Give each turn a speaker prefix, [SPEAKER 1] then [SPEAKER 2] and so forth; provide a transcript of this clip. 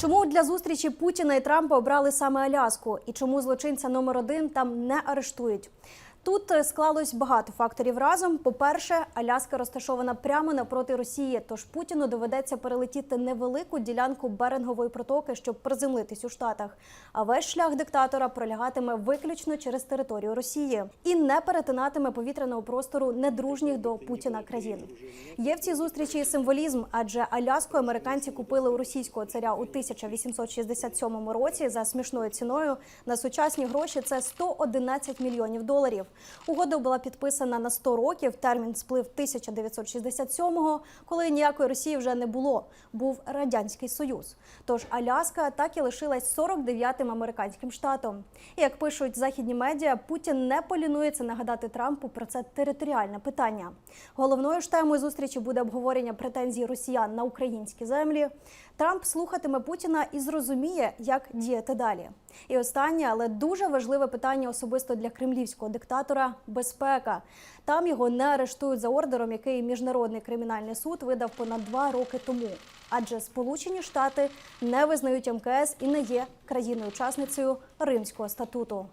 [SPEAKER 1] Чому для зустрічі Путіна і Трампа обрали саме Аляску? І чому злочинця номер один там не арештують? Тут е, склалось багато факторів разом. По-перше, Аляска розташована прямо напроти Росії, тож Путіну доведеться перелетіти невелику ділянку Берингової протоки, щоб приземлитись у Штатах. А весь шлях диктатора пролягатиме виключно через територію Росії і не перетинатиме повітряного простору недружніх до Путіна країн. Є в цій зустрічі символізм, адже Аляску американці купили у російського царя у 1867 році за смішною ціною. На сучасні гроші це 111 мільйонів доларів. Угода була підписана на 100 років. Термін сплив 1967-го, коли ніякої Росії вже не було. Був радянський союз. Тож Аляска так і лишилась 49-тим американським штатом. Як пишуть західні медіа, Путін не полінується нагадати Трампу про це територіальне питання. Головною ж темою зустрічі буде обговорення претензій росіян на українські землі. Трамп слухатиме Путіна і зрозуміє, як діяти далі. І останнє, але дуже важливе питання особисто для кремлівського диктатора безпека. Там його не арештують за ордером, який міжнародний кримінальний суд видав понад два роки тому. Адже Сполучені Штати не визнають МКС і не є країною-учасницею Римського статуту.